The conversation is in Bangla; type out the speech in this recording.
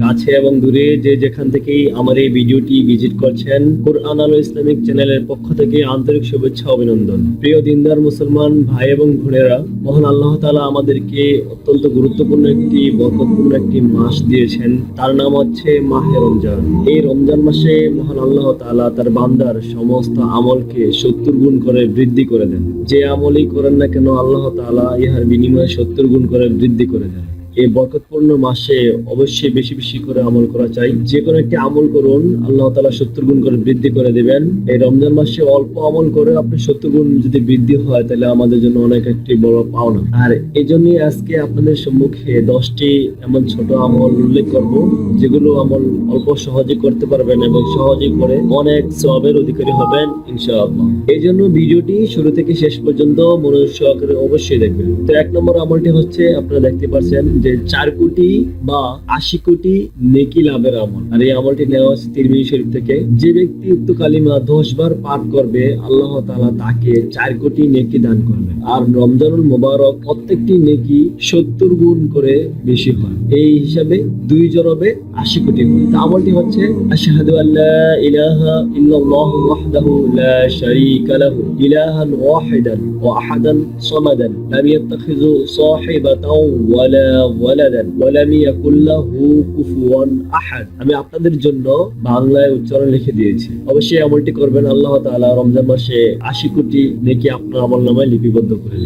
কাছে এবং দূরে যে যেখান থেকেই আমার এই ভিডিওটি ভিজিট করছেন, কোরআন আলো ইসলামিক চ্যানেলের পক্ষ থেকে আন্তরিক শুভেচ্ছা, অভিনন্দন। প্রিয় দিনদার মুসলমান ভাই এবং বোনেরা, মহান আল্লাহ তাআলা আমাদেরকে অত্যন্ত গুরুত্বপূর্ণ একটি, বরকতপূর্ণ একটি মাস দিয়েছেন। তার নাম হচ্ছে মাহে রমজান। এই রমজান মাসে মহান আল্লাহ তাআলা তার বান্দার সমস্ত আমলকে সত্তর গুণ করে বৃদ্ধি করে দেন। যে আমলই করেন না কেন, আল্লাহ তাআলা ইহার বিনিময়ে সত্তর গুণ করে বৃদ্ধি করে দেন। এই বরকতপূর্ণ মাসে অবশ্যই বেশি বেশি করে আমল করা চাই। যে কোনো একটি আমল করুন, আল্লাহ তালা সত্তর গুণ করে বৃদ্ধি করে দিবেন। এই রমজান মাসে অল্প আমল করে আপনি সত্তর গুণ যদি বৃদ্ধি হয়, তাহলে আমাদের জন্য অনেক একটি বড় পাওনা। আর এই জন্যই আজকে আপনাদের সম্মুখে দশটি এমন ছোট আমল উল্লেখ করব, যেগুলো আমল অল্প সহজে করতে পারবেন এবং সহজে করে অনেক সবের অধিকারী হবেন, ইনশাআল্লাহ। এই জন্য ভিডিওটি শুরু থেকে শেষ পর্যন্ত মনোযোগ সহকারে অবশ্যই দেখবেন। তো এক নম্বর আমলটি হচ্ছে, আপনারা দেখতে পাচ্ছেন যে চার কোটি বা আশি কোটি নেকি লাভের আমল। আর এই আমলটি নেওয়া হচ্ছে তিরমিজি শরীফ থেকে। যে ব্যক্তি উক্ত কালিমা দশ বার পাঠ করবে, আল্লাহ তাআলা তাকে চার কোটি নেকি দান করবে আর রমজানুল মোবারক প্রত্যেকটি নেকি সত্তর গুণ করে বেশি হয়। এই হিসাবে দুই জরবে আশি কোটি গুণ। তা আমলটি হচ্ছে, আশহাদু আল্লা ইলাহা ইল্লাল্লাহ ওয়াহদাহু লা শারীকা লাহু, ইলাহান ওয়াহিদান ওয়া সামাদান, লাম ইয়াত্তাখিযু সাহিবাতাও ওয়ালা ওয়ালাদান ওয়া লাম ইয়াকুল লাহু কুফুয়ান আহাদ। আমি আপনাদের জন্য বাংলায় উচ্চারণ লিখে দিয়েছি। অবশ্যই আমলটি করবেন, আল্লাহ তাআলা রমজান মাসে আশি কোটি নেকি আপনার আমল নামায় লিপিবদ্ধ করে